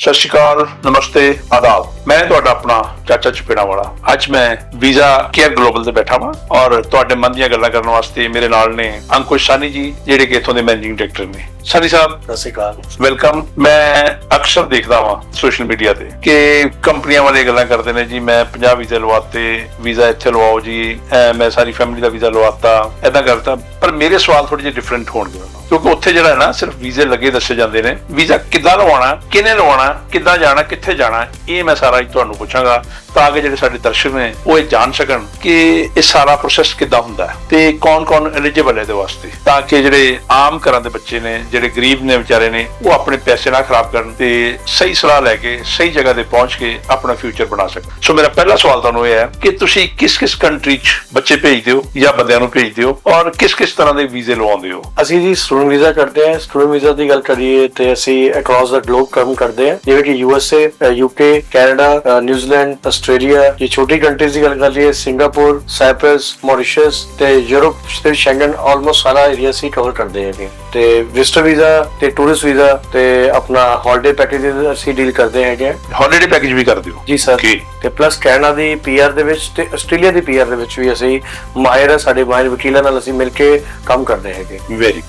ਸਤਿ ਸ਼੍ਰੀ ਅਕਾਲ ਨਮਸਤੇ ਆਦਾਬ ਮੈਂ ਤੁਹਾਡਾ ਆਪਣਾ ਚਾਚਾ ਚਪੇੜਾ ਵਾਲਾ। ਅੱਜ ਮੈਂ ਵੀਜ਼ਾ ਕੇਅਰ ਗਲੋਬਲ ਤੇ ਬੈਠਾ ਹਾਂ ਔਰ ਤੁਹਾਡੇ ਮਨ ਦੀਆਂ ਗੱਲਾਂ ਕਰਨ ਵਾਸਤੇ ਮੇਰੇ ਨਾਲ ਨੇ ਅੰਕੁਸ਼ ਸਾਨੀ ਜੀ ਜਿਹੜੇ ਕਿ ਇੱਥੋਂ ਦੇ ਮੈਨੇਜਿੰਗ ਡਾਇਰੈਕਟਰ ਨੇ। ਸਾਨੀ ਸਾਹਿਬ ਸਤਿ ਸ਼੍ਰੀ ਅਕਾਲ। ਵੈਲਕਮ। ਮੈਂ ਅਕਸਰ ਦੇਖਦਾ ਹਾਂ ਸੋਸ਼ਲ ਮੀਡੀਆ ਤੇ ਕਿ ਕੰਪਨੀਆਂ ਵਾਲੇ ਗੱਲਾਂ ਕਰਦੇ ਨੇ ਜੀ ਮੈਂ 50 ਵੀਜ਼ੇ ਲਵਾਤੇ ਵੀਜ਼ਾ ਇੱਥੇ ਲਵਾਓ ਜੀ ਮੈਂ ਸਾਰੀ ਫੈਮਿਲੀ ਦਾ ਵੀਜ਼ਾ ਲਵਾਤਾ ਐਦਾਂ ਕਰਤਾ। ਪਰ ਮੇਰੇ ਸਵਾਲ ਥੋੜੇ ਜਿਹੇ ਡਿਫਰੈਂਟ ਹੋਣਗੇ। ਕਿਉਂਕਿ ਉੱਥੇ ਜਿਹੜਾ ਹੈ ਨਾ ਸਿਰਫ ਵੀਜ਼ੇ ਲੱਗੇ ਦੱਸੇ ਜਾਂਦੇ ਨੇ। ਵੀਜ਼ਾ ਕਿੱਦਾਂ ਲਵਾਉਣਾ ਕਿਹਨੇ ਲਵਾਉਣਾ ਕਿੱਦਾਂ ਜਾਣਾ ਕਿੱਥੇ ਜਾਣਾ ਇਹ ਮੈਂ ਸਾਰਾ ਅੱਜ ਤੁਹਾਨੂੰ ਪੁੱਛਾਂਗਾ ਤਾਂ ਕਿ ਜਿਹੜੇ ਸਾਡੇ ਦਰਸ਼ਕ ਨੇ ਉਹ ਇਹ ਜਾਣ ਸਕਣ ਕਿ ਇਹ ਸਾਰਾ ਪ੍ਰੋਸੈਸ ਕਿੱਦਾਂ ਹੁੰਦਾ ਹੈ ਤੇ ਕੌਣ-ਕੌਣ ਐਲੀਜੀਬਲ ਹੈ ਇਹਦੇ ਵਾਸਤੇ? ਤਾਂ ਕਿ ਜਿਹੜੇ ਆਮ ਘਰਾਂ ਦੇ ਬੱਚੇ ਨੇ, ਜਿਹੜੇ ਗਰੀਬ ਨੇ ਵਿਚਾਰੇ ਨੇ, ਉਹ ਆਪਣੇ ਪੈਸੇ ਨਾ ਖਰਾਬ ਕਰਨ ਤੇ ਸਹੀ ਸਲਾਹ ਲੈ ਕੇ, ਸਹੀ ਜਗ੍ਹਾ ਤੇ ਪਹੁੰਚ ਕੇ ਆਪਣਾ ਫਿਊਚਰ ਬਣਾ ਸਕਣ। ਸੋ ਮੇਰਾ ਪਹਿਲਾ ਸਵਾਲ ਤੁਹਾਨੂੰ ਇਹ ਹੈ ਕਿ ਤੁਸੀਂ ਕਿਸ-ਕਿਸ ਕੰਟਰੀ 'ਚ ਬੱਚੇ ਭੇਜਦੇ ਹੋ ਜਾਂ ਬੰਦਿਆਂ ਨੂੰ ਭੇਜਦੇ ਹੋ ਔਰ ਕਿਸ-ਕਿਸ ਤਰ੍ਹਾਂ ਦੇ ਵੀਜ਼ੇ ਲਵਾਉਂਦੇ ਹੋ? ਅਸੀਂ ਜੀ ਸਟੂਡੈਂਟ ਵੀਜ਼ਾ ਕਰਦੇ ਹਾਂ। ਸਟੂਡੈਂਟ ਵੀਜ਼ਾ ਦੀ ਗੱਲ ਕਰੀਏ ਤੇ ਅਸੀਂ ਅਕ੍ਰੋਸ ਦਾ ਗਲੋਬ ਕੰਮ ਕਰਦੇ ਹਾਂ। ਜਿਵੇਂ ਕਿ U UK Canada New Zealand Australia ਇਹ ਛੋਟੀ ਕੰਟਰੀਜ਼ ਦੀ ਗੱਲ ਕਰ ਲਈਏ ਸਿੰਗਾਪੁਰ ਸਾਈਪ੍ਰਸ ਮੌਰੀਸ਼ੀਅਸ ਤੇ ਯੂਰਪ ਤੇ ਸ਼ੈਂਗਨ ਆਲਮੋਸਟ ਸਾਰਾ ਏਰੀਆ ਅਸੀਂ ਕਵਰ ਕਰਦੇ ਹੈਗੇ। ਤੇ ਵਿਜ਼ਟਰ ਵੀਜ਼ਾ ਤੇ ਟੂਰਿਸਟ ਵੀਜ਼ਾ ਤੇ ਆਪਣਾ ਹੌਲੀਡੇ ਪੈਕੇਜ ਅਸੀਂ ਡੀਲ ਕਰਦੇ ਹੈਗੇ ਹੌਲੀਡੇ ਪੈਕੇਜ ਵੀ ਕਰਦੇ ਹੋ? ਜੀ ਸਰ. ਤੇ ਪਲੱਸ ਕੈਨੇਡਾ ਦੀ ਪੀਆਰ ਦੇ ਵਿੱਚ ਤੇ ਆਸਟ੍ਰੇਲੀਆ ਦੀ ਪੀਆਰ ਦੇ ਵਿੱਚ ਵੀ ਅਸੀਂ ਮਾਹਿਰ ਸਾਡੇ ਮਾਹਿਰ ਵਕੀਲਾਂ ਨਾਲ ਅਸੀਂ ਮਿਲ ਕੇ ਕੰਮ ਕਰਦੇ ਹੈਗੇ। ਵੈਰੀ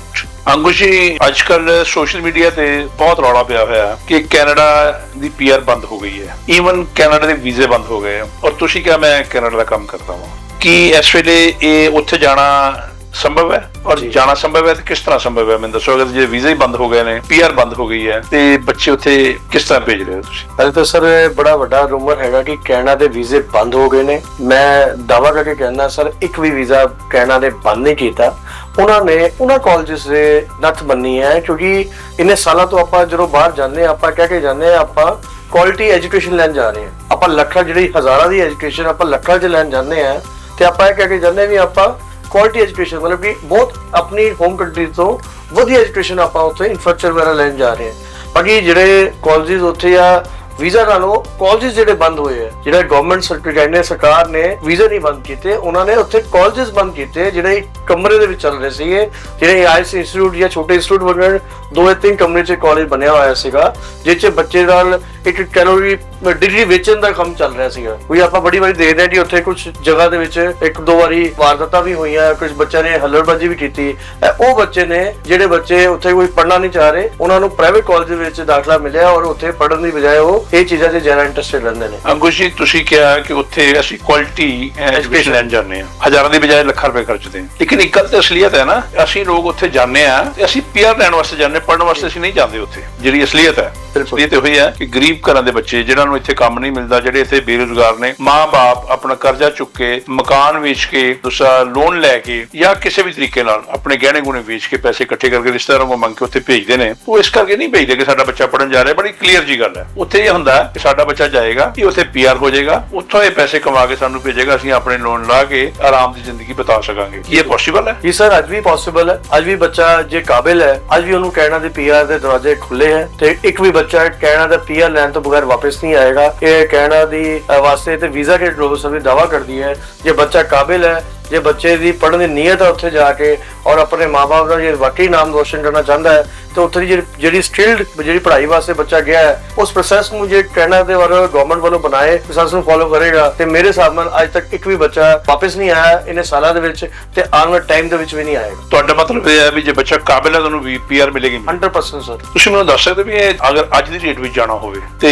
ਜੀ ਅੱਜ ਕੱਲ ਸੋਸ਼ਲ ਮੀਡੀਆ ਤੇ ਬਹੁਤ ਰੌਲਾ ਪਿਆ ਹੋਇਆ ਹੈ ਕਿ ਕੈਨੇਡਾ ਦੀ ਪੀਆਰ ਬੰਦ ਹੋ ਗਈ ਹੈ। ਈਵਨ ਕੈਨੇਡਾ ਦੇ ਵੀਜ਼ੇ ਬੰਦ ਹੋ ਗਏ। ਔਰ ਤੁਸੀਂ ਕਿਹਾ ਮੈਂ ਕੈਨੇਡਾ ਦਾ ਕੰਮ ਕਰਦਾ ਹਾਂ ਕੀ ਇਸ ਵੇਲੇ ਇਹ ਉੱਥੇ ਜਾਣਾ ਸੰਭਵ ਹੈ? ਔਰ। ਜਾਣਾ ਸੰਭਵ ਹੈ ਤੇ ਕਿਸ ਤਰ੍ਹਾਂ ਸੰਭਵ ਹੈ? ਮੈਨੂੰ ਦੱਸੋ ਅਗਰ ਜੇ ਵੀਜ਼ੇ ਹੀ ਬੰਦ ਹੋ ਗਏ ਨੇ ਪੀਆਰ ਬੰਦ ਹੋ ਗਈ ਹੈ ਤੇ ਬੱਚੇ ਉੱਥੇ ਕਿਸ ਤਰ੍ਹਾਂ ਭੇਜ ਰਹੇ ਹੋ ਤੁਸੀਂ? ਪਹਿਲੇ ਤਾਂ ਸਰ ਬੜਾ ਵੱਡਾ ਰੂਮਰ ਹੈਗਾ ਕਿ ਕੈਨੇਡਾ ਦੇ ਵੀਜ਼ੇ ਬੰਦ ਹੋ ਗਏ ਨੇ। ਮੈਂ ਦਾਵਾ ਕਰਕੇ ਕਹਿੰਦਾ ਸਰ ਇੱਕ ਵੀ ਵੀਜ਼ਾ ਕੈਨੇਡਾ ਦੇ ਬੰਦ ਨਹੀਂ ਕੀਤਾ। ਉਹਨਾਂ ਨੇ, ਉਹਨਾਂ ਕਾਲਜਸ ਦੇ ਨੱਥ ਬੰਨੀ ਹੈ, ਕਿਉਂਕਿ ਇੰਨੇ ਸਾਲਾਂ ਤੋਂ ਆਪਾਂ ਜਦੋਂ ਬਾਹਰ ਜਾਂਦੇ ਹਾਂ, ਆਪਾਂ ਕਹਿ ਕੇ ਜਾਂਦੇ ਹਾਂ, ਆਪਾਂ ਕੁਆਲਿਟੀ ਐਜੂਕੇਸ਼ਨ ਲੈਣ ਜਾ ਰਹੇ ਹਾਂ। ਆਪਾਂ ਲੱਖਾਂ ਜਿਹੜੀ ਹਜ਼ਾਰਾਂ ਦੀ ਐਜੂਕੇਸ਼ਨ ਆਪਾਂ ਲੱਖਾਂ 'ਚ ਲੈਣ ਜਾਂਦੇ ਹਾਂ, ਤੇ ਆਪਾਂ ਇਹ ਕਹਿ ਕੇ ਜਾਂਦੇ ਹਾਂ ਵੀ ਆਪਾਂ ਕੁਆਲਿਟੀ ਐਜੂਕੇਸ਼ਨ ਮਤਲਬ ਕਿ ਬਹੁਤ ਆਪਣੀ ਹੋਮ ਕੰਟਰੀ ਤੋਂ ਵਧੀਆ ਐਜੂਕੇਸ਼ਨ ਆਪਾਂ ਉੱਥੇ ਇਨਫਰਾਸਟ੍ਰਕਚਰ ਵਗੈਰਾ ਲੈਣ ਜਾ ਰਹੇ ਹਾਂ। ਬਾਕੀ ਜਿਹੜੇ ਕਾਲਜਸ ਉੱਥੇ ਆ ਵੀਜ਼ਾ ਨਾਲੋਂ ਕਾਲਜਸ ਜਿਹੜੇ ਬੰਦ ਹੋਏ ਆ, ਜਿਹੜਾ ਗਵਰਨਮੈਂਟ ਸਰਟੀਫਿਕੇਟ ਨੇ ਸਰਕਾਰ ਨੇ ਵੀਜ਼ਾ ਨਹੀਂ ਬੰਦ ਕੀਤੇ, ਉਹਨਾਂ ਨੇ ਉੱਥੇ ਕਾਲਜਸ ਬੰਦ ਕੀਤੇ, ਜਿਹੜੇ ਕਮਰੇ ਦੇ ਵਿੱਚ ਚੱਲ ਰਹੇ ਸੀਗੇ, ਜਿਹੜੇ ਆਈਐਸ ਇੰਸਟੀਚਿਊਟ ਜਾਂ ਛੋਟੇ ਇੰਸਟੀਚਿਊਟ ਵਗੈਰਾ, ਦੋ ਜਾਂ ਤਿੰਨ ਕਮਰੇ 'ਚ ਕਾਲਜ ਬਣਿਆ ਹੋਇਆ ਸੀਗਾ ਜਿਸ 'ਚ ਬੱਚੇ ਨਾਲ ਇੱਕ ਕੈਲੋਰੀ ਡਿਗਰੀ ਵੇਚਣ ਦਾ ਕੰਮ ਚੱਲ ਰਿਹਾ ਸੀਗਾ। ਕੋਈ ਆਪਾਂ ਬੜੀ ਵਾਰੀ ਦੇਖਦੇ ਹਾਂ ਕਿ ਉੱਥੇ ਕੁਝ ਜਗ੍ਹਾ ਦੇ ਵਿੱਚ ਇੱਕ ਦੋ ਵਾਰੀ ਵਾਰਦਾਤਾਂ ਵੀ ਹੋਈਆਂ ਕੁਝ ਬੱਚਿਆਂ ਨੇ ਹੱਲੜਬਾਜ਼ੀ ਵੀ ਕੀਤੀ। ਉਹ ਬੱਚੇ ਨੇ ਜਿਹੜੇ ਬੱਚੇ ਉੱਥੇ ਕੋਈ ਪੜ੍ਹਨਾ ਨਹੀਂ ਚਾਹ ਰਹੇ ਉਹਨਾਂ ਨੂੰ ਪ੍ਰਾਈਵੇਟ ਕਾਲਜ ਦੇ ਵਿੱਚ ਦਾਖਲਾ ਮਿਲਿਆ ਔਰ ਉੱਥੇ ਪੜ੍ਹਨ ਦੀ ਬਜਾਏ ਉਹ ਇਹ ਚੀਜ਼ਾਂ 'ਚ ਜ਼ਿਆਦਾ ਇੰਟਰਸਟਿਡ ਰਹਿੰਦੇ ਨੇ। ਅੰਕੁਸ਼ ਜੀ ਤੁਸੀਂ ਕਿਹਾ ਕਿ ਉੱਥੇ ਅਸੀਂ ਕੁਆਲਿਟੀ ਐਜੂਕੇਸ਼ਨ ਲੈਣ ਜਾਂਦੇ ਹਾਂ। ਹਜ਼ਾਰਾਂ ਦੀ ਬਜਾਏ ਲੱਖਾਂ ਰੁਪਏ ਖਰਚਦੇ ਹਾਂ। ਲੇਕਿਨ ਇੱਕ ਗੱਲ ਤੇ ਅਸਲੀਅਤ ਹੈ ਨਾ ਅਸੀਂ ਲੋਕ ਉੱਥੇ ਜਾਂਦੇ ਆ ਤੇ ਅਸੀਂ ਪੀਆਰ ਲੈਣ ਵਾਸਤੇ ਜਾਂਦੇ ਹਾਂ, ਪੜ੍ਹਨ ਵਾਸਤੇ ਅਸੀਂ ਨਹੀਂ ਜਾਂਦੇ ਉੱਥੇ। ਜਿਹੜੀ ਅਸਲੀਅਤ ਹੈ। ਅਸਲੀਅਤ ਇਹੋ ਹੀ ਹੈ ਕਿ ਗਰੀਬ ਘਰਾਂ ਦੇ ਬੱਚੇ ਜਿਨ੍ਹਾਂ ਨੂੰ ਇੱਥੇ ਕੰਮ ਨਹੀਂ ਮਿਲਦਾ, ਜਿਹੜੇ ਇੱਥੇ ਬੇਰੁਜ਼ਗਾਰ ਨੇ, ਮਾਂ-ਬਾਪ ਆਪਣਾ ਕਰਜ਼ਾ ਚੁੱਕ ਕੇ ਮਕਾਨ ਵੇਚ ਕੇ, ਦੂਸਰਾ ਲੋਨ ਲੈ ਕੇ ਜਾਂ ਕਿਸੇ ਵੀ ਤਰੀਕੇ ਨਾਲ ਆਪਣੇ ਗਹਿਣੇ ਗੁਣੇ ਵੇਚ ਕੇ ਪੈਸੇ ਇਕੱਠੇ ਕਰਕੇ ਰਿਸ਼ਤੇਦਾਰਾਂ ਕੋਲ ਮੰਗ ਕੇ ਉੱਥੇ ਭੇਜਦੇ ਨੇ, ਉਹ ਇਸ ਕਰਕੇ ਨਹੀਂ ਭੇਜਦੇ ਕਿ ਸਾਡਾ ਬੱਚਾ ਪੜਨ ਜਾ ਰਿਹਾ, ਬੜੀ ਕਲੀਅਰ ਜੀ ਗੱਲ ਹੈ। ਉੱਥੇ ਇਹ ਹੁੰਦਾ ਕਿ ਸਾਡਾ ਬੱਚਾ ਜਾਏਗਾ ਕਿ ਉੱਥੇ ਪੀਆਰ ਹੋ ਜਾਏਗਾ, ਉੱਥੋਂ ਇਹ ਪੈਸੇ ਕਮਾ ਕੇ ਸਾਨੂੰ ਭੇਜੇਗਾ, ਅਸੀਂ ਆਪਣੇ ਲੋਨ ਲਾ ਕੇ ਆਰਾਮ ਦੀ ਜ਼ਿੰਦਗੀ ਬਿਤਾ ਸਕਾਂਗੇ। ਕੀ ਇਹ ਪੋਸੀਬਲ ਹੈ? ਜੀ ਸਰ ਅੱਜ ਵੀ ਪੋਸੀਬਲ ਹੈ। ਅੱਜ ਵੀ ਬੱਚਾ ਜੇ ਕਾਬਿਲ ਹੈ, ਅੱਜ ਵੀ ਉਹਨੂੰ ਕਹਿਣਾ ਦੇ ਪੀਆਰ ਦੇ ਦਰਵਾਜ਼ੇ ਖੁੱਲੇ ਹੈ ਤੇ ਇੱਕ ਵੀ ਬੱਚਾ ਕਹਿਣਾ ਦਾ ਪੀਆਰ ਲੈਣ ਤੋਂ ਬਗੈਰ ਵਾਪਸ ਨਹੀਂ ਆਏਗਾ। ਇਹ ਕਹਿਣਾ ਦੀ ਵਾਸਤੇ ਤੇ ਵੀਜ਼ਾ ਕੇ ਗਲੋਬਲ ਸਰਵਿਸ ਦਾਵਾ ਕਰਦੀ ਹੈ। ਜੇ ਬੱਚਾ ਕਾਬਿਲ ਹੈ, ਜੇ ਬੱਚੇ ਦੀ ਪੜ੍ਹਨ ਦੀ ਨੀਅਤ ਹੈ ਉੱਥੇ ਜਾ ਕੇ ਔਰ ਆਪਣੇ ਮਾਪੇ ਦਾ ਜੇ ਵਾਕਈ ਨਾਮ ਰੋਸ਼ਨ ਕਰਨਾ ਚਾਹੁੰਦਾ ਹੈ ਤੇ ਉੱਥੇ ਦੀ ਜਿਹੜੀ- ਜਿਹੜੀ ਸਕਿਲਡ ਜਿਹੜੀ ਪੜ੍ਹਾਈ ਵਾਸਤੇ ਬੱਚਾ ਗਿਆ ਹੈ ਉਸ ਪ੍ਰੋਸੈਸ ਨੂੰ ਜੇ ਕਹਿਣਾ ਦੇ ਵੱਲੋਂ ਗਵਰਨਮੈਂਟ ਵੱਲੋਂ ਬਣਾਏ ਪ੍ਰੋਸੈਸ ਨੂੰ ਫੋਲੋ ਕਰੇਗਾ ਤੇ ਮੇਰੇ ਹਿਸਾਬ ਨਾਲ ਅੱਜ ਤੱਕ ਇੱਕ ਵੀ ਬੱਚਾ ਵਾਪਸ ਨਹੀਂ ਆਇਆ ਇਹਨੇ ਸਾਲਾਂ ਦੇ ਵਿੱਚ ਤੇ ਆਉਣ ਵਾਲੇ ਟਾਈਮ ਦੇ ਵਿੱਚ ਵੀ ਨਹੀਂ ਆਏਗਾ। ਤੁਹਾਡਾ ਮਤਲਬ ਇਹ ਹੈ ਵੀ ਜੇ ਬੱਚਾ ਕਾਬਿਲ ਹੈ ਤੁਹਾਨੂੰ ਵੀ ਪੀਆਰ ਮਿਲੇਗੀ 100% ਸਰ ਤੁਸੀਂ ਮੈਨੂੰ ਦੱਸ ਸਕਦੇ ਵੀ ਇਹ ਅਗਰ ਅੱਜ ਦੀ ਡੇਟ ਵਿੱਚ ਜਾਣਾ ਹੋਵੇ ਤੇ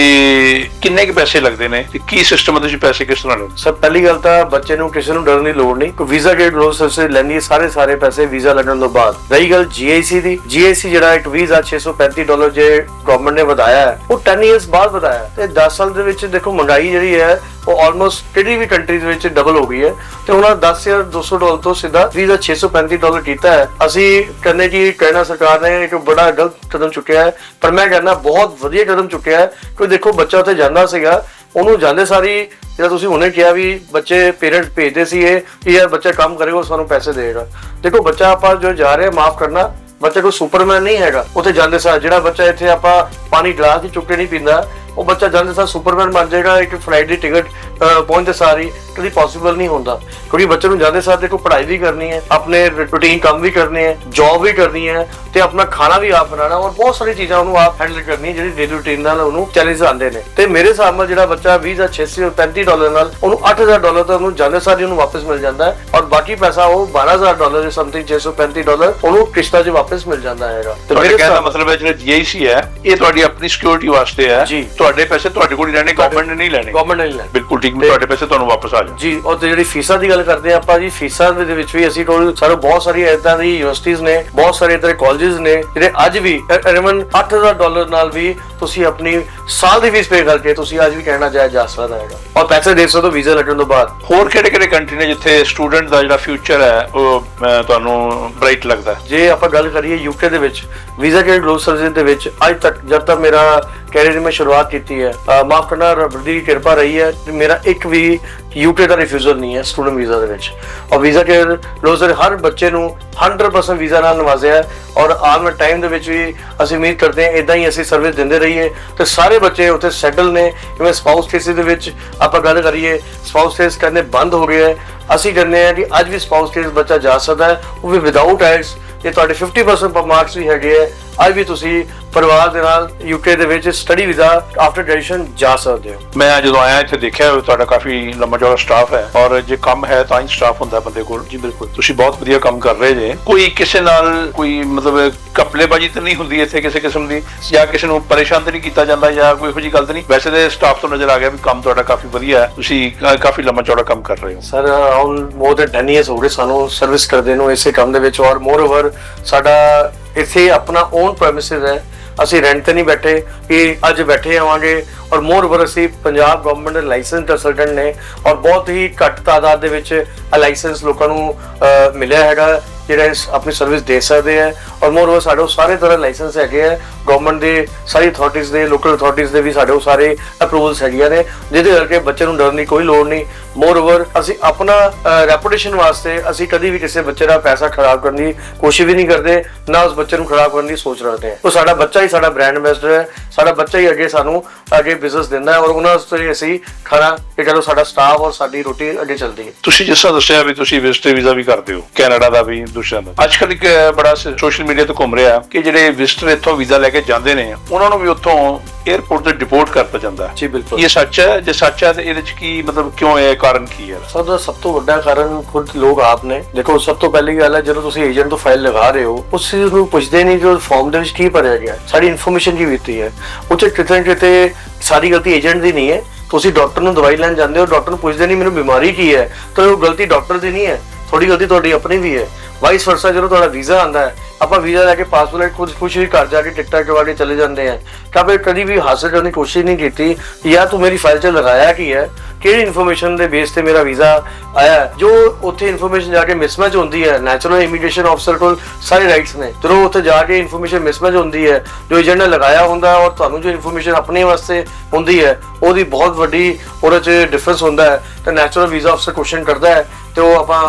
ਕਿੰਨੇ ਕੁ ਪੈਸੇ ਲੱਗਦੇ ਨੇ ਤੇ ਕੀ ਸਿਸਟਮ ਹੈ ਤੁਸੀਂ ਪੈਸੇ ਕਿਸ ਤਰ੍ਹਾਂ ਲੈਂਦੇ ਸਰ ਪਹਿਲੀ ਗੱਲ ਤਾਂ ਬੱਚੇ ਨੂੰ ਕਿਸੇ ਨੂੰ ਡਰਨ ਦੀ ਲੋੜ ਨਹੀਂ। ਕੋਈ ਵੀਜ਼ਾ ਗੇਟ ਰੋਲ ਸਰਵਿਸ ਲੈਣੀ ਸਾਰੇ ਸਾਰੇ ਪੈਸੇ ਵੀਜ਼ਾ ਲੱਗਣ ਤੋਂ ਬਾਅਦ। ਰਹੀ ਗੱਲ GIC ਦੀ। GIC ਜਿਹੜਾ ਇੱਕ ਵੀਜ਼ਾ 635 ਡਾਲਰ ਜੇ ਗਵਰਨਮੈਂਟ ਨੇ ਵਧਾਇਆ ਹੈ, ਉਹ 10 ਇਅਰਸ ਬਾਅਦ ਵਧਾਇਆ ਤੇ 10 ਸਾਲ ਦੇ ਵਿੱਚ ਦੇਖੋ ਮਹਿੰਗਾਈ ਜਿਹੜੀ ਹੈ, ਉਹ ਆਲਮੋਸਟ ਕਿਹੜੀ ਵੀ ਕੰਟਰੀ ਵਿੱਚ ਡਬਲ ਹੋ ਗਈ ਹੈ। ਤੇ ਉਹਨਾਂ 10 ਜਾਂ 200 ਡਾਲਰ ਤੋਂ ਸਿੱਧਾ ਵੀਜ਼ਾ 635 ਡਾਲਰ ਕੀਤਾ ਹੈ। ਅਸੀਂ ਕਹਿੰਦੇ ਕਿ ਕਹਿਣਾ ਸਰਕਾਰ ਨੇ ਇੱਕ ਬੜਾ ਗਲਤ ਕਦਮ ਚੁੱਕਿਆ ਹੈ, ਪਰ ਮੈਂ ਕਹਿੰਦਾ ਬਹੁਤ ਵਧੀਆ ਕਦਮ ਚੁੱਕਿਆ ਹੈ ਕਿ ਦੇਖੋ ਬੱਚਾ ਉੱਥੇ ਜਾਂਦਾ ਸੀਗਾ, ਉਹਨੂੰ ਜਾਂਦੇ ਸਾਰੀ, ਜਿਹੜਾ ਤੁਸੀਂ ਹੁਣੇ ਕਿਹਾ ਵੀ ਬੱਚੇ ਪੇਰੈਂਟ ਭੇਜਦੇ ਸੀ ਇਹ ਕਿ ਯਾਰ ਬੱਚਾ ਕੰਮ ਕਰੇਗਾ, ਉਹ ਸਾਨੂੰ ਪੈਸੇ ਦੇਗਾ ਦੇਖੋ ਬੱਚਾ ਆਪਾਂ ਜੋ ਜਾ ਰਹੇ, ਮਾਫ ਕਰਨਾ ਬੱਚਾ ਕੋਈ ਸੁਪਰਮੈਨ ਨਹੀਂ ਹੈਗਾ। ਉੱਥੇ ਜਾਂਦੇ ਸਾਰ ਜਿਹੜਾ ਬੱਚਾ ਇੱਥੇ ਆਪਾਂ ਪਾਣੀ ਗਲਾਸ ਹੀ ਚੁੱਕ ਕੇ ਨਹੀਂ ਪੀਂਦਾ ਉਹ ਬੱਚਾ ਜਾਂਦੇ ਸਾਰ ਸੁਪਰਮੈਨ ਬਣ ਜਾਏਗਾ ਇੱਕ ਫਲਾਈਟ ਦੀ ਟਿਕਟ ਪਹੁੰਚਦੇ ਸਾਰੀ ਕਦੀ ਪੋਸੀਬਲ ਨਹੀਂ ਹੁੰਦਾ। ਕਿਉਂਕਿ ਬੱਚੇ ਨੂੰ ਜਾਂਦੇ ਸਾਰ ਦੇਖੋ ਪੜ੍ਹਾਈ ਵੀ ਕਰਨੀ ਹੈ ਆਪਣੇ ਰੂਟੀਨ ਕੰਮ ਵੀ ਕਰਨੇ ਹੈ ਜੌਬ ਵੀ ਕਰਨੀ ਹੈ ਤੇ ਆਪਣਾ ਖਾਣਾ ਵੀ ਆਪ ਬਣਾਉਣਾ ਔਰ ਬਹੁਤ ਸਾਰੀ ਚੀਜ਼ਾਂ ਉਹਨੂੰ ਆਪ ਹੈਂਡਲ ਕਰਨੀ ਜਿਹੜੀ ਡੇਲੀ ਰੂਟੀਨ ਨਾਲ ਉਹਨੂੰ ਚੈਲੰਜ ਆਉਂਦੇ ਨੇ। ਤੇ ਮੇਰੇ ਹਿਸਾਬ ਨਾਲ ਜਿਹੜਾ ਬੱਚਾ 20 ਜਾਂ 635 ਡਾਲਰ ਨਾਲ ਉਹਨੂੰ 8000 ਡਾਲਰ ਤਾਂ ਉਹਨੂੰ ਜਾਂਦੇ ਸਾਰ ਉਹਨੂੰ ਵਾਪਸ ਮਿਲ ਜਾਂਦਾ ਹੈ ਔਰ ਬਾਕੀ ਪੈਸਾ ਉਹ 12000 ਡਾਲਰ ਦੇ ਸਮਥਿੰਗ 635 ਡਾਲਰ ਉਹਨੂੰ ਕਿਸ਼ਤਾਂ 'ਚ ਵਾਪਸ ਮਿਲ ਜਾਂਦਾ ਹੈਗਾ। ਤੇ ਤੁਹਾਡੇ ਕਹਿਣ ਦਾ ਮਤਲਬ ਹੈ ਜਿਹੜਾ GIC ਹੈ ਇਹ ਤੁਹਾਡੀ ਆਪਣੀ ਸਿਕਿਉਰਿਟੀ ਵਾਸਤੇ ਹੈ। ਤੁਹਾਡੇ ਪੈਸੇ ਤੁਹਾਡੇ ਕੋਲ ਹੀ ਰਹਿਣੇ ਗਵਰਨਮੈਂਟ ਨੇ ਨਹੀਂ ਲੈਣੇ। ਗਵਰਨਮੈਂਟ ਨਹੀਂ ਲੈਂਦੀ ਬਿਲਕੁਲ ਠੀਕ ਤੁਹਾਡੇ ਪੈਸੇ ਤੁਹਾਨੂੰ ਵਾਪਸ ਆ ਜਾਣ। ਜੀ ਔਰ ਤੇ ਜਿਹੜੀ ਫੀਸਾਂ ਦੀ ਗੱਲ ਕਰਦੇ ਆ ਆਪਾਂ ਜੀ ਫੀਸਾਂ ਦੇ ਵਿੱਚ ਵੀ ਅਸੀਂ ਕੋਲ ਸਾਰੇ ਬਹੁਤ ਸਾਰੀ ਇਦਾਂ ਦੀ ਯੂਨੀਵਰਸਿਟੀਆਂ ਨੇ ਬਹੁਤ ਸਾਰੇ ਇਦਾਂ ਦੇ ਕਾਲਜਸ ਨੇ ਜਿਹੜੇ ਅੱਜ ਵੀ ਅਰਮਨ 8000 ਡਾਲਰ ਨਾਲ ਵੀ ਤੁਸੀਂ ਆਪਣੀ ਸਾਲ ਦੀ ਫੀਸ ਪੇ ਕਰਕੇ ਤੁਸੀਂ ਅੱਜ ਵੀ ਕਹਿਣਾ ਜਾਇ ਜਾ ਸਕਦਾ ਹੈਗਾ ਔਰ ਪੈਸੇ ਦੇ ਸਕਦੇ ਹੋ ਵੀਜ਼ਾ ਲੱਗਣ ਤੋਂ ਬਾਅਦ। ਹੋਰ ਕਿਹੜੇ ਕਿਹੜੇ ਕੰਟਰੀ ਨੇ ਜਿੱਥੇ ਸਟੂਡੈਂਟ ਦਾ ਜਿਹੜਾ ਫਿਊਚਰ ਹੈ ਉਹ ਤੁਹਾਨੂੰ ਬ੍ਰਾਈਟ ਲੱਗਦਾ ਜੇ ਆਪਾਂ ਗੱਲ ਕਰੀਏ ਯੂਕੇ ਦੇ ਵਿੱਚ ਵੀਜ਼ਾ ਕੇਅਰ ਗਲੋਬਲ ਸਰਵਿਸ ਦੇ ਵਿੱਚ? ਅੱਜ ਤੱਕ ਜਦ ਤੱਕ ਮੇਰਾ ਕੈਰੀਅਰ ਮੈਂ ਸ਼ੁਰੂਆਤ ਕੀਤੀ ਹੈ ਮਾਫ ਕਰਨਾ ਰੱਬ ਦੀ ਕਿਰਪਾ ਰਹੀ ਹੈ ਮੇਰਾ ਇੱਕ ਵੀ ਯੂਕੇ ਦਾ ਰਿਫਿਊਜ਼ਲ ਨਹੀਂ ਹੈ ਸਟੂਡੈਂਟ ਵੀਜ਼ਾ ਦੇ ਵਿੱਚ। ਔਰ ਵੀਜ਼ਾ ਕੇਅਰ ਗਲੋਬਲ ਹਰ ਬੱਚੇ ਨੂੰ 100% ਵੀਜ਼ਾ ਨਾਲ ਨਵਾਜ਼ਿਆ ਹੈ ਔਰ ਆਉਣ ਵਾਲੇ ਟਾਈਮ ਦੇ ਵਿੱਚ ਵੀ ਅਸੀਂ ਉਮੀਦ ਕਰਦੇ ਹਾਂ ਇਦਾਂ ਹੀ ਅਸੀਂ ਸਰਵਿਸ ਦਿੰਦੇ ਰਹੀਏ। ਤੇ ਸਾਰੇ ਬੱਚੇ ਉੱਥੇ ਸੈਟਲ ਨੇ, ਜਿਵੇਂ ਸਪਾਊਸ ਕੇਸਿਸ ਦੇ ਵਿੱਚ ਆਪਾਂ ਗੱਲ ਕਰੀਏ ਸਪਾਊਸ ਕੇਸ ਕਹਿੰਦੇ ਬੰਦ ਹੋ ਗਏ ਹੈ। ਅਸੀਂ ਕਹਿੰਦੇ ਹਾਂ ਕਿ ਅੱਜ ਵੀ ਸਪਾਊਸ ਕੇਸ ਬੱਚਾ ਜਾ ਸਕਦਾ ਹੈ, ਉਹ ਵੀ ਵਿਦਆਊਟ ਐਡਸ ਜੇ ਤੁਹਾਡੇ 50% ਮਾਰਕਸ ਵੀ ਹੈਗੇ ਹੈ। ਅੱਜ ਵੀ ਤੁਸੀਂ ਪਰਿਵਾਰ ਦੇ ਨਾਲ ਯੂਕੇ ਦੇ ਵਿੱਚ ਸਟੱਡੀ ਵੀਜ਼ਾ ਆਫਟਰ ਗ੍ਰੈਜੂਏਸ਼ਨ ਜਾ ਸਕਦੇ ਹੋ। ਮੈਂ ਜਦੋਂ ਆਇਆ ਇੱਥੇ ਦੇਖਿਆ ਤੁਹਾਡਾ ਕਾਫੀ ਲੰਮਾ ਚੌੜਾ ਸਟਾਫ ਹੈ ਔਰ ਜੇ ਕੰਮ ਹੈ ਤਾਂ ਹੀ ਸਟਾਫ ਹੁੰਦਾ ਬੰਦੇ ਕੋਲ। ਜੀ ਬਿਲਕੁਲ। ਤੁਸੀਂ ਬਹੁਤ ਵਧੀਆ ਕੰਮ ਕਰ ਰਹੇ ਜੇ। ਕੋਈ ਕਿਸੇ ਨਾਲ ਕੋਈ ਮਤਲਬ ਕਪਲੇਬਾਜੀ ਤਾਂ ਨਹੀਂ ਹੁੰਦੀ ਇੱਥੇ ਕਿਸੇ ਕਿਸਮ ਦੀ? ਜਾਂ ਕਿਸੇ ਨੂੰ ਪਰੇਸ਼ਾਨ ਤਾਂ ਨਹੀਂ ਕੀਤਾ ਜਾਂਦਾ ਜਾਂ ਕੋਈ ਇਹੋ ਜਿਹੀ ਗੱਲ ਤਾਂ ਨਹੀਂ? ਵੈਸੇ ਤੇ ਸਟਾਫ ਤੋਂ ਨਜ਼ਰ ਆ ਗਿਆ ਵੀ ਕੰਮ ਤੁਹਾਡਾ ਕਾਫੀ ਵਧੀਆ ਹੈ। ਤੁਸੀਂ ਕਾਫੀ ਲੰਮਾ ਚੌੜਾ ਕੰਮ ਕਰ ਰਹੇ ਹੋ। ਸਰ ਹੁਣ ਮੋਰ ਦੈਨ 10 ਇਅਰਸ ਹੋ ਗਏ ਸਾਨੂੰ ਸਰਵਿਸ ਕਰਦੇ ਨੂੰ ਇਸੇ ਕੰਮ ਦੇ ਵਿੱਚ ਔਰ ਮੋਰ ਓਵਰ ਸਾਡਾ ਇੱਥੇ ਆਪਣਾ ਓਨ ਪ੍ਰੈਮਿਸਿਸ ਹੈ। ਅਸੀਂ ਰੈਂਟ ਤੇ ਨਹੀਂ ਬੈਠੇ ਕਿ ਅੱਜ ਬੈਠੇ ਆਵਾਂਗੇ। ਔਰ ਮੋਰ ਓਵਰ ਅਸੀਂ ਪੰਜਾਬ ਗਵਰਨਮੈਂਟ ਦੇ ਲਾਇਸੈਂਸ ਕੰਸਲਟੈਂਟ ਨੇ। ਔਰ ਬਹੁਤ ਹੀ ਘੱਟ ਤਾਦਾਦ ਦੇ ਵਿੱਚ ਲਾਇਸੈਂਸ ਲੋਕਾਂ ਨੂੰ ਅਹ, ਮਿਲਿਆ ਹੈਗਾ। ਜਿਹੜਾ ਇਸ ਆਪਣੀ ਸਰਵਿਸ ਦੇ ਸਕਦੇ ਆ ਔਰ ਮੋਰ ਓਵਰ ਸਾਡੇ ਸਾਰੇ ਤਰ੍ਹਾਂ ਲਾਇਸੈਂਸ ਹੈਗੇ ਆ ਗਵਰਨਮੈਂਟ ਦੇ ਸਾਰੀ ਅਥਾਰਟੀਆਂ ਦੇ ਲੋਕਲ ਅਥਾਰਟੀਆਂ ਦੇ ਵੀ ਸਾਡੇ ਕੋਲ ਸਾਰੇ ਅਪਰੂਵਲਸ ਹੈਗੀਆਂ ਨੇ, ਜਿਹਦੇ ਕਰਕੇ ਬੱਚੇ ਨੂੰ ਡਰਨ ਦੀ ਕੋਈ ਲੋੜ ਨਹੀਂ। ਮੋਰ ਓਵਰ ਅਸੀਂ ਆਪਣਾ ਰੈਪੂਟੇਸ਼ਨ ਵਾਸਤੇ ਅਸੀਂ ਕਦੀ ਵੀ ਕਿਸੇ ਬੱਚੇ ਦਾ ਪੈਸਾ ਖਰਾਬ ਕਰਨ ਦੀ ਕੋਸ਼ਿਸ਼ ਵੀ ਨਹੀਂ ਕਰਦੇ, ਨਾ ਉਸ ਬੱਚੇ ਨੂੰ ਖਰਾਬ ਕਰਨ ਦੀ ਸੋਚ ਰੱਖਦੇ ਹਾਂ। ਉਹ ਸਾਡਾ ਬੱਚਾ ਹੀ ਸਾਡਾ ਬ੍ਰਾਂਡ ਐਂਬੈਸਡਰ ਹੈ, ਸਾਡਾ ਬੱਚਾ ਹੀ ਅੱਗੇ ਸਾਨੂੰ ਅੱਗੇ ਬਿਜ਼ਨਸ ਦਿੰਦਾ ਹੈ ਔਰ ਉਹਨਾਂ ਵਾਸਤੇ ਅਸੀਂ ਖਾਣਾ ਕਿ ਚਲੋ ਸਾਡਾ ਸਟਾਫ ਔਰ ਸਾਡੀ ਰੋਟੀ ਅੱਗੇ ਚੱਲਦੀ ਹੈ। ਤੁਸੀਂ ਜਿਸ ਤਰ੍ਹਾਂ ਦੱਸਿਆ ਵੀ ਤੁਸੀਂ ਵਿਜ਼ਟਰ ਵੀਜ਼ਾ ਵੀ ਕਰਦੇ ਹੋ, ਕੈਨੇਡਾ ਦਾ ਵੀ ਦੂਸਰਿਆਂ ਦਾ ਅੱਜ ਕੱਲ੍ਹ ਇੱਕ ਬੜਾ ਸੋਸ਼ਲ ਮੀਡੀਆ ਤੇ ਘੁੰਮ ਰਿਹਾ ਕਿ ਜਿਹੜੇ ਵਿਜ਼ਟਰ ਇੱਥੋਂ ਵੀਜ਼ਾ ਲੈ ਕੇ ਜਾਂਦੇ ਨੇ ਉਹਨਾਂ ਨੂੰ ਵੀ ਉੱਥੋਂ 에ਅਰਪੋਰਟ ਤੇ ਡਿਪੋਰਟ ਕਰਤਾ ਜਾਂਦਾ ਹੈ। ਜੀ ਬਿਲਕੁਲ। ਇਹ ਸੱਚ ਹੈ? ਜੇ ਸੱਚ ਹੈ ਤੇ ਇਹਦੇ ਚ ਕੀ ਮਤਲਬ ਕਿਉਂ ਇਹ ਕਾਰਨ ਕੀ ਹੈ? ਸਭ ਦਾ ਸਭ ਤੋਂ ਵੱਡਾ ਕਾਰਨ ਖੁਦ ਲੋਕ ਆਪ ਨੇ। ਦੇਖੋ ਸਭ ਤੋਂ ਪਹਿਲੀ ਗੱਲ ਹੈ ਜਦੋਂ ਤੁਸੀਂ ਏਜੰਟ ਤੋਂ ਫਾਈਲ ਲਗਾ ਰਹੇ ਹੋ ਉਸ ਚੀਜ਼ ਨੂੰ ਪੁੱਛਦੇ ਨਹੀਂ ਜੋ ਫਾਰਮ ਦੇ ਵਿੱਚ ਕੀ ਭਰਿਆ ਗਿਆ ਹੈ। ਸਾਡੀ ਇਨਫੋਰਮੇਸ਼ਨ ਕੀ ਦਿੱਤੀ ਹੈ? ਕਿਤੇ ਨਾ ਕਿਤੇ ਸਾਰੀ ਗਲਤੀ ਏਜੰਟ ਦੀ ਨਹੀਂ ਹੈ। ਤੁਸੀਂ ਡਾਕਟਰ ਨੂੰ ਦਵਾਈ ਲੈਣ ਜਾਂਦੇ ਹੋ ਡਾਕਟਰ ਨੂੰ ਪੁੱਛਦੇ ਨਹੀਂ ਮੈਨੂੰ ਬਿਮਾਰੀ ਕੀ ਹੈ? ਤਾਂ ਉਹ ਗਲਤੀ ਡਾਕਟਰ ਦੀ ਨਹੀਂ ਹੈ। ਥੋੜੀ ਗਲਤੀ ਤੁਹਾਡੀ ਆਪਣੀ ਵੀ ਹੈ। ਵਾਈਸ ਵਰਸਾ ਜਦੋਂ ਤੁਹਾਡਾ ਵੀਜ਼ਾ ਆਂਦਾ ਹੈ, ਆਪਾਂ ਵੀਜ਼ਾ ਲੈ ਕੇ ਪਾਸਪੋਰਟ ਕੁਝ ਕੁਝ ਘਰ ਜਾ ਕੇ ਟਿਕਟਾਂ ਕਰਵਾ ਕੇ ਚਲੇ ਜਾਂਦੇ ਆ। ਕਦੇ ਕਦੀ ਵੀ ਹਾਸਲ ਕਰਨ ਦੀ ਕੋਸ਼ਿਸ਼ ਨਹੀਂ ਕੀਤੀ ਯਾ ਤੂੰ ਮੇਰੀ ਫਾਈਲ 'ਚ ਲਗਾਇਆ ਕੀ ਹੈ, ਕਿਹੜੀ ਇਨਫੋਰਮੇਸ਼ਨ ਦੇ ਬੇਸ ਤੇ ਮੇਰਾ ਵੀਜ਼ਾ ਆਇਆ ਜੋ ਉੱਥੇ ਇਨਫੋਰਮੇਸ਼ਨ ਜਾ ਕੇ ਮਿਸਮੈਚ ਹੁੰਦੀ ਹੈ ਨੈਚੁਰਲ ਇਮੀਗ੍ਰੇਸ਼ਨ ਅਫਸਰ ਕੋਲ ਸਾਰੇ ਰਾਈਟਸ ਨੇ। ਜਦੋਂ ਉੱਥੇ ਜਾ ਕੇ ਇਨਫੋਰਮੇਸ਼ਨ ਮਿਸਮੈਚ ਹੁੰਦੀ ਹੈ, ਜੋ ਏਜੰਟ ਨੇ ਲਗਾਇਆ ਹੁੰਦਾ ਔਰ ਤੁਹਾਨੂੰ ਜੋ ਇਨਫੋਰਮੇਸ਼ਨ ਆਪਣੇ ਵਾਸਤੇ ਹੁੰਦੀ ਹੈ, ਉਹਦੀ ਬਹੁਤ ਵੱਡੀ ਉਹਦੇ 'ਚ ਡਿਫਰੈਂਸ ਹੁੰਦਾ ਹੈ। ਤੇ ਨੈਚੁਰਲ ਵੀਜ਼ਾ ਅਫਸਰ ਕੁਐਸਚਨ ਕਰਦਾ ਹੈ ਤੇ ਉਹ ਆਪਾਂ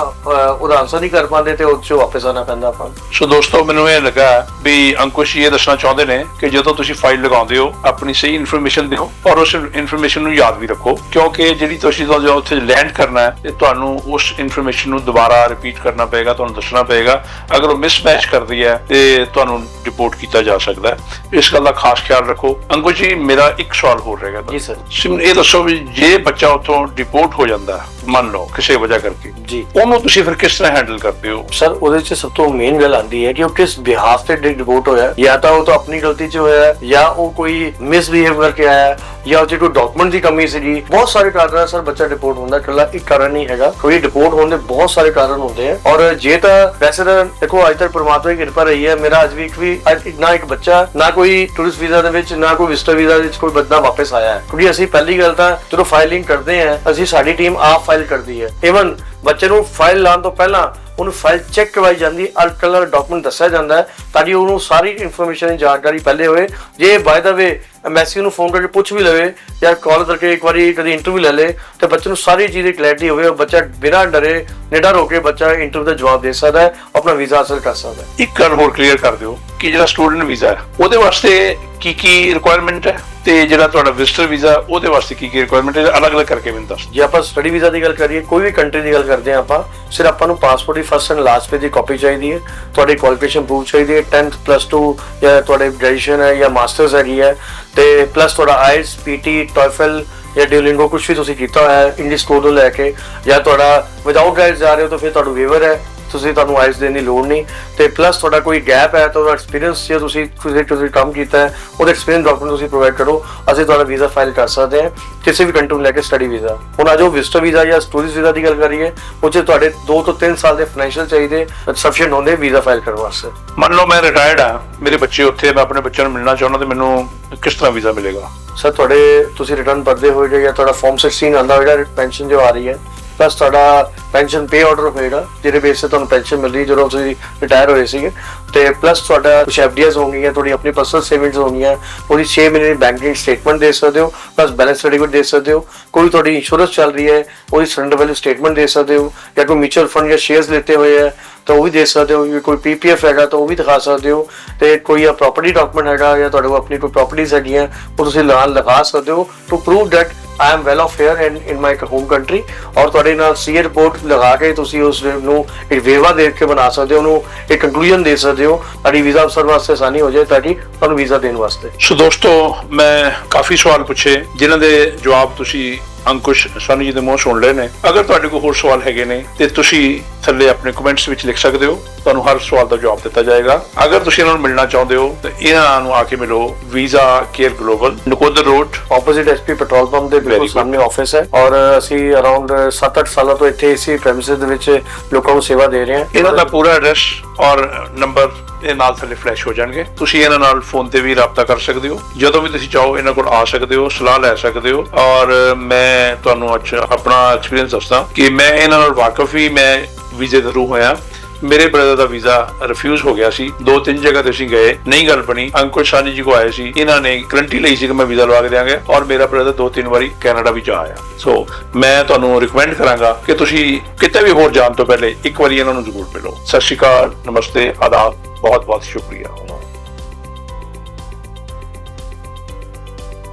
ਉਹਦਾ ਆਨਸਰ ਨਹੀਂ ਕਰ ਪਾਉਂਦੇ ਤੇ ਉਹ 'ਚੋਂ ਵਾਪਸ ਆਣਾ ਪੈਂਦਾ ਆਪਾਂ। ਸੋ ਦੋਸਤੋ ਮੈਨੂੰ ਇਹ ਲੱਗਾ ਵੀ ਅੰਕੁਸ਼ ਇਹ ਦੱਸਣਾ ਚਾਹੁੰਦੇ ਨੇ ਕਿ ਜਦੋਂ ਤੁਸੀਂ ਫਾਈਲ ਲਗਾਉਂਦੇ ਹੋ ਆਪਣੀ ਸਹੀ ਇਨਫੋਰਮੇਸ਼ਨ ਦਿਓ ਔਰ ਉਸ ਇਨਫੋਰਮੇਸ਼ਨ ਨੂੰ ਯਾਦ ਵੀ ਰੱਖੋ ਕਿਉਂਕਿ ਜਿਹੜੀ ਤੁਸੀਂ ਜਦੋਂ ਉੱਥੇ ਲੈਂਡ ਕਰਨਾ ਹੈ ਤੇ ਤੁਹਾਨੂੰ ਉਸ ਇਨਫੋਰਮੇਸ਼ਨ ਨੂੰ ਦੁਬਾਰਾ ਰਿਪੀਟ ਕਰਨਾ ਪਏਗਾ ਤੁਹਾਨੂੰ ਦੱਸਣਾ ਪਏਗਾ। ਅਗਰ ਉਹ ਮਿਸਮੈਚ ਕਰਦੀ ਹੈ ਤੇ ਤੁਹਾਨੂੰ ਰਿਪੋਰਟ ਕੀਤਾ ਜਾ ਸਕਦਾ ਹੈ। ਇਸ ਗੱਲ ਦਾ ਖਾਸ ਖਿਆਲ ਰੱਖੋ। ਅੰਕੁਸ਼ ਜੀ ਮੇਰਾ ਇੱਕ ਸਵਾਲ ਹੋਰ ਰਹੇਗਾ ਜੀ ਸਰ ਇਹ ਦੱਸੋ ਵੀ ਜੇ ਬੱਚਾ ਉੱਥੋਂ ਡਿਪੋਰਟ ਹੋ ਜਾਂਦਾ ਹੈ, ਮੰਨ ਲਓ ਕਿਸੇ ਵਜ੍ਹਾ ਕਰਕੇ। ਜੀ। ਉਹਨੂੰ ਤੁਸੀਂ ਫਿਰ ਕਿਸ ਤਰ੍ਹਾਂ ਹੈਂਡਲ ਕਰਦੇ ਹੋ? ਸਰ ਉਹਦੇ 'ਚ ਸਭ ਤੋਂ ਮੇਨ ਗੱਲ ਆਂਦੀ ਹੈ ਕਿ ਉਹ ਕਿਸ ਬਿਹਾਫ ਤੇ ਡਿਵੋਟ ਹੋਇਆ ਹੈ। ਜਾਂ ਤਾਂ ਉਹ ਤਾਂ ਆਪਣੀ ਗਲਤੀ 'ਚ ਹੋਇਆ ਜਾਂ ਉਹ ਕੋਈ ਮਿਸਬੀਹੇਵ ਕਰਕੇ ਆਇਆ ਹੈ, ਜਾਂ ਉਹ 'ਚ ਕੋਈ ਡਾਕੂਮੈਂਟ ਦੀ ਕਮੀ ਸੀਗੀ। ਬਹੁਤ ਸਾਰੇ ਕਾਰਨ ਹੈ ਸਰ ਬੱਚਾ ਡਿਪੋਰਟ ਹੁੰਦਾ ਇਕੱਲਾ ਇੱਕ ਕਾਰਨ ਨਹੀਂ ਹੈਗਾ। ਕੋਈ ਡਿਪੋਰਟ ਹੋਣ ਦੇ ਬਹੁਤ ਸਾਰੇ ਕਾਰਨ ਹੁੰਦੇ ਆ। ਔਰ ਜੇ ਤਾਂ ਵੈਸੇ ਤਾਂ ਦੇਖੋ ਅੱਜ ਤੱਕ ਪ੍ਰਮਾਤਮਾ ਦੀ ਕਿਰਪਾ ਰਹੀ ਹੈ। ਮੇਰਾ ਅੱਜ ਵੀ ਇੱਕ ਵੀ ਨਾ ਇੱਕ ਬੱਚਾ ਨਾ ਕੋਈ ਟੂਰਿਸਟ ਵੀਜ਼ਾ ਦੇ ਵਿੱਚ ਨਾ ਕੋਈ ਵਿਜ਼ਟਰ ਵੀਜ਼ਾ ਦੇ ਵਿੱਚ ਕੋਈ ਬੰਦਾ ਵਾਪਸ ਆਇਆ ਹੈ। ਕਿਉਂਕਿ ਅਸੀਂ ਪਹਿਲੀ ਗੱਲ ਤਾਂ ਜਦੋਂ ਫਾਈਲਿੰਗ ਕਰਦੇ ਹਾਂ ਅਸੀਂ ਸਾਡੀ ਟੀਮ ਆਪ ਫਾਈਲ ਕਰਦੀ ਹੈ। ਇਵਨ ਬੱਚੇ ਨੂੰ ਫਾਈਲ ਲਾਉਣ ਤੋਂ ਪਹਿਲਾਂ ਉਹਨੂੰ ਫਾਈਲ ਚੈੱਕ ਕਰਵਾਈ ਜਾਂਦੀ ਹੈ ਅਲੱਗ ਡਾਕੂਮੈਂਟ ਦੱਸਿਆ ਜਾਂਦਾ ਹੈ ਤਾਂ ਕਿ ਉਹਨੂੰ ਸਾਰੀ ਇਨਫੋਰਮੇਸ਼ਨ ਜਾਣਕਾਰੀ ਪਹਿਲੇ ਹੋਵੇ। ਜੇ ਬਾਏ ਦਾ ਵੇ ਐਮਐਸਸੀ ਨੂੰ ਫੋਨ ਕਰਕੇ ਪੁੱਛ ਵੀ ਲਵੇ ਜਾਂ ਕਾਲ ਕਰਕੇ ਇੱਕ ਵਾਰੀ ਕਦੀ ਇੰਟਰਵਿਊ ਲੈ ਲੇ ਤੇ ਬੱਚੇ ਨੂੰ ਸਾਰੀ ਚੀਜ਼ ਦੀ ਕਲੈਰਿਟੀ ਹੋਵੇ ਬੱਚਾ ਬਿਨਾਂ ਡਰੇ, ਨਿਡਰ ਹੋ ਕੇ ਬੱਚਾ ਇੰਟਰਵਿਊ ਦਾ ਜਵਾਬ ਦੇ ਸਕਦਾ ਹੈ, ਆਪਣਾ ਵੀਜ਼ਾ ਹਾਸਲ ਕਰ ਸਕਦਾ ਹੈ। ਇੱਕ ਗੱਲ ਹੋਰ ਕਲੀਅਰ ਕਰ ਦਿਓ। ਕਿ ਜਿਹੜਾ ਸਟੂਡੈਂਟ ਵੀਜ਼ਾ ਹੈ, ਉਹਦੇ ਵਾਸਤੇ ਕੀ ਕੀ ਰਿਕੁਆਇਰਮੈਂਟ ਹੈ ਤੇ ਜਿਹੜਾ ਤੁਹਾਡਾ ਵਿਜ਼ਟਰ ਵੀਜ਼ਾ, ਉਹਦੇ ਵਾਸਤੇ ਕੀ ਕੀ ਰਿਕੁਆਇਰਮੈਂਟ ਹੈ, ਅਲੱਗ-ਅਲੱਗ ਕਰਕੇ ਮੈਨੂੰ ਦੱਸ ਜੇ ਆਪਾਂ ਸਟੱਡੀ ਵੀਜ਼ਾ ਦੀ ਗੱਲ ਕਰੀਏ, ਕੋਈ ਵੀ ਕੰਟਰੀ ਦੀ ਗੱਲ ਕਰਦੇ ਹਾਂ ਆਪਾਂ ਸਿਰ ਆਪਾਂ ਨੂੰ ਪਾਸਪੋਰਟ ਦੀ ਫਸਟ ਐਂਡ ਲਾਸਟ ਪੇਜ ਦੀ ਕਾਪੀ ਚਾਹੀਦੀ ਹੈ। ਤੁਹਾਡੀ ਕੁਆਲੀਫਿਕੇਸ਼ਨ ਪ੍ਰੂਫ ਚਾਹੀਦੀ ਹੈ 10th ਪਲੱਸ 2 ਜਾਂ ਤੁਹਾਡੇ ਗ੍ਰੈਜੂਏਸ਼ਨ ਹੈ ਜਾਂ ਮਾਸਟਰਸ ਹੈਗੀ ਹੈ, ਤੇ ਪਲੱਸ ਤੁਹਾਡਾ ਆਈਐਲਟਸ ਪੀਟੀ ਟੋਫਲ ਜਾਂ ਡਿਊਲਿੰਗੋ ਕੁਝ ਵੀ ਤੁਸੀਂ ਕੀਤਾ ਹੋਇਆ ਹੈ ਇੰਗਲਿਸ਼ ਕੋਡ ਨੂੰ ਲੈ ਕੇ, ਜਾਂ ਤੁਹਾਡਾ ਵਿਦਆਊਟ ਗਾਈਡ ਜਾ ਰਹੇ ਹੋ ਤਾਂ ਫਿਰ ਤੁਹਾਨੂੰ ਵੇਵਰ ਹੈ। ਤੁਸੀਂ ਤੁਹਾਨੂੰ ਆਈਸ ਦੇਣ ਦੀ ਲੋੜ ਨਹੀਂ। ਤੇ ਪਲੱਸ ਤੁਹਾਡਾ ਕੋਈ ਗੈਪ ਹੈ ਤਾਂ ਉਹਦਾ ਐਕਸਪੀਰੀਅੰਸ ਜੇ ਤੁਸੀਂ ਤੁਸੀਂ ਤੁਸੀਂ ਕੰਮ ਕੀਤਾ ਹੈ ਉਹਦਾ ਐਕਸਪੀਰੀਅੰਸ ਡਾਕੂਮੈਂਟ ਤੁਸੀਂ ਪ੍ਰੋਵਾਈਡ ਕਰੋ। ਅਸੀਂ ਤੁਹਾਡਾ ਵੀਜ਼ਾ ਫਾਈਲ ਕਰ ਸਕਦੇ ਹਾਂ। ਕਿਸੇ ਵੀ ਕੰਟਰੀ ਨੂੰ ਲੈ ਕੇ ਸਟੱਡੀ ਵੀਜ਼ਾ ਹੁਣ ਆ ਜੋ ਵਿਜ਼ਟਰ ਵੀਜ਼ਾ ਜਾਂ ਟੂਰਿਸਟ ਵੀਜ਼ਾ ਦੀ ਗੱਲ ਕਰੀਏ ਉਹ 'ਚ ਤੁਹਾਡੇ 2 ਤੋਂ 3 ਸਾਲ ਦੇ ਫਾਈਨੈਂਸ਼ੀਅਲ ਚਾਹੀਦੇ ਸਫੀਸ਼ੀਐਂਟ ਹੁੰਦੇ ਵੀਜ਼ਾ ਫਾਈਲ ਕਰਨ ਵਾਸਤੇ। ਮੰਨ ਲਓ ਮੈਂ ਰਿਟਾਇਰਡ ਆ ਮੇਰੇ ਬੱਚੇ ਉੱਥੇ ਮੈਂ ਆਪਣੇ ਬੱਚਿਆਂ ਨੂੰ ਮਿਲਣਾ ਚਾਹੁੰਦਾ ਤੇ ਮੈਨੂੰ ਕਿਸ ਤਰ੍ਹਾਂ ਵੀਜ਼ਾ ਮਿਲੇਗਾ? ਸਰ ਤੁਹਾਡੇ ਤੁਸੀਂ ਰਿਟਰਨ ਭਰਦੇ ਹੋਏ ਜਾਂ ਤੁਹਾਡਾ ਫਾਰਮ 16 ਆਂਦਾ ਹੋਏਗਾ ਪੈਨਸ਼ਨ ਜੋ ਆ ਰਹੀ ਹੈ ਪਲੱਸ ਤੁਹਾਡਾ ਪੈਨਸ਼ਨ ਪੇ ਆਰਡਰ ਹੋਏਗਾ, ਜਿਹਦੇ ਬੇਸ ਤੇ ਤੁਹਾਨੂੰ ਪੈਨਸ਼ਨ ਮਿਲ ਰਹੀ ਜਦੋਂ ਤੁਸੀਂ ਰਿਟਾਇਰ ਹੋਏ ਸੀਗੇ। ਤੇ ਪਲੱਸ ਤੁਹਾਡਾ ਕੁਝ ਐਫਡੀਆਈਜ਼ ਹੋਣਗੀਆਂ, ਤੁਹਾਡੀ ਆਪਣੀ ਪਰਸਨਲ ਸੇਵਿੰਗਸ ਹੋਣਗੀਆਂ, ਉਹਦੀ 6 ਮਹੀਨੇ ਦੀ ਬੈਂਕਿੰਗ ਸਟੇਟਮੈਂਟ ਦੇ ਸਕਦੇ ਹੋ ਪਲੱਸ ਬੈਲੈਂਸ ਸਰਟੀਫਿਕੇਟ ਦੇ ਸਕਦੇ ਹੋ, ਕੋਈ ਤੁਹਾਡੀ ਇੰਸ਼ੋਰੈਂਸ ਚੱਲ ਰਹੀ ਹੈ, ਉਹਦੀ ਸਰੈਂਡਰ ਵੈਲਿਊ ਸਟੇਟਮੈਂਟ ਦੇ ਸਕਦੇ ਹੋ, ਜਾਂ ਕੋਈ ਮਿਊਚੁਅਲ ਫੰਡ ਜਾਂ ਸ਼ੇਅਰਸ ਲਿੱਤੇ ਹੋਏ ਹੈ, ਤਾਂ ਉਹ ਵੀ ਦੇ ਸਕਦੇ ਹੋ, ਜੇ ਕੋਈ ਪੀਪੀਐਫ ਹੈਗਾ ਤਾਂ ਉਹ ਵੀ ਦਿਖਾ ਸਕਦੇ ਹੋ, ਤੇ ਕੋਈ ਪ੍ਰਾਪਰਟੀ ਡਾਕੂਮੈਂਟ ਹੈਗਾ ਜਾਂ ਤੁਹਾਡੇ ਕੋਲ ਆਪਣੀ ਕੋਈ ਪ੍ਰਾਪਰਟੀਆਂ ਹੈਗੀਆਂ, ਉਹ ਤੁਸੀਂ ਨਾਲ ਲਗਾ ਸਕਦੇ ਹੋ to prove that I am well off here and in my home country ਔਰ ਤੁਹਾਡੇ ਨਾਲ ਸੀਏ ਰਿਪੋਰਟ ਲਗਾ ਕੇ ਤੁਸੀਂ ਉਸ ਨੂੰ ਇੱਕ ਵੇਵਾ ਦੇ ਕੇ ਬਣਾ ਸਕਦੇ ਹੋ, ਉਹਨੂੰ ਇੱਕ ਕੰਕਲੂਜਨ ਦੇ ਸਕਦੇ ਹੋ। ਤੁਹਾਡੀ ਵੀਜ਼ਾ ਅਫਸਰ ਵਾਸਤੇ ਆਸਾਨੀ ਹੋ ਜਾਏ ਤਾਂ ਕਿ ਤੁਹਾਨੂੰ ਵੀਜ਼ਾ ਦੇਣ ਵਾਸਤੇ। ਸੋ ਦੋਸਤੋ, ਮੈਂ ਕਾਫੀ ਸਵਾਲ ਪੁੱਛੇ, ਜਿਨ੍ਹਾਂ ਦੇ ਜਵਾਬ ਤੁਸੀਂ ਅੰਕੁਸ਼ ਸਾਨੀ ਜੀ ਦੇ ਮੂੰਹ ਸੁਣ ਲਏ ਨੇ। ਅਗਰ ਤੁਹਾਡੇ ਕੋਲ ਹੋਰ ਸਵਾਲ ਹੈਗੇ ਨੇ ਤੇ ਤੁਸੀਂ ਥੱਲੇ ਆਪਣੇ ਕਮੈਂਟਸ ਵਿੱਚ ਲਿਖ ਸਕਦੇ ਹੋ। ਤੁਹਾਨੂੰ ਹਰ ਸਵਾਲ ਦਾ ਜਵਾਬ ਦਿੱਤਾ ਜਾਏਗਾ। ਅਗਰ ਤੁਸੀਂ ਇਹਨਾਂ ਨੂੰ ਮਿਲਣਾ ਚਾਹੁੰਦੇ ਹੋ ਤਾਂ ਇਹਨਾਂ ਨੂੰ ਆ ਕੇ ਮਿਲੋ visa care global Nakodar road opposite SP petrol pump ਦੇ ਬਿਲਕੁਲ. ਸਾਹਮਣੇ ਆਫਿਸ ਹੈ। ਔਰ ਅਸੀਂ ਅਰਾਊਂਡ 7-8 ਸਾਲਾਂ ਤੋਂ ਇੱਥੇ ਇਸੇ ਪ੍ਰੈਮਿਸਿਸ ਦੇ ਵਿੱਚ ਲੋਕਾਂ ਨੂੰ ਸੇਵਾ ਦੇ ਰਹੇ ਹਾਂ। ਇਹਨਾਂ ਦਾ ਪੂਰਾ ਐਡਰੈਸ ਔਰ ਨੰਬਰ ਇਹ ਨਾਲ ਥੱਲੇ ਫਲੈਸ਼ ਹੋ ਜਾਣਗੇ। ਤੁਸੀਂ ਇਹਨਾਂ ਨਾਲ ਫੋਨ ਤੇ ਵੀ ਰਾਬਤਾ ਕਰ ਸਕਦੇ ਹੋ। ਜਦੋਂ ਵੀ ਤੁਸੀਂ ਚਾਹੋ ਇਹਨਾਂ ਕੋਲ ਆ ਸਕਦੇ ਹੋ, ਸਲਾਹ ਲੈ ਸਕਦੇ ਹੋ। ਔਰ ਮੈਂ ਤੁਹਾਨੂੰ ਅੱਜ ਆਪਣਾ ਐਕਸਪੀਰੀਅੰਸ ਦੱਸਦਾ ਕਿ ਮੈਂ ਇਹਨਾਂ ਨਾਲ ਵਾਕਫ ਹੀ ਮੈਂ ਵੀਜ਼ੇ ਦੇ ਥਰੂ ਹੋਇਆ। ਮੇਰੇ ਬ੍ਰਦਰ ਦਾ ਵੀਜ਼ਾ ਰਿਫਿਊਜ਼ ਹੋ ਗਿਆ ਸੀ। ਦੋ ਤਿੰਨ ਜਗ੍ਹਾ ਤੇ ਅਸੀਂ ਗਏ, ਨਹੀਂ ਗੱਲ ਬਣੀ। ਅੰਕੁਰ ਸਾਨੀ ਜੀ ਕੋ ਆਏ ਸੀ। ਇਹਨਾਂ ਨੇ ਗਰੰਟੀ ਲਈ ਸੀ ਕਿ ਮੈਂ ਵੀਜ਼ਾ ਲਵਾ ਕੇ ਦਿਆਂਗੇ। ਔਰ ਮੇਰਾ ਬ੍ਰਦਰ ਦੋ ਤਿੰਨ ਵਾਰੀ ਕੈਨੇਡਾ ਵੀ ਜਾ ਆਇਆ। ਸੋ ਮੈਂ ਤੁਹਾਨੂੰ ਰਿਕਮੈਂਡ ਕਰਾਂਗਾ ਕਿ ਤੁਸੀਂ ਕਿਤੇ ਵੀ ਹੋਰ ਜਾਣ ਤੋਂ ਪਹਿਲੇ ਇੱਕ ਵਾਰੀ ਇਹਨਾਂ ਨੂੰ ਜ਼ਰੂਰ ਮਿਲੋ। ਸਤਿ ਸ਼੍ਰੀ ਅਕਾਲ, ਨਮਸਤੇ, ਆਦਾਬ। ਬਹੁਤ ਬਹੁਤ ਸ਼ੁਕਰੀਆ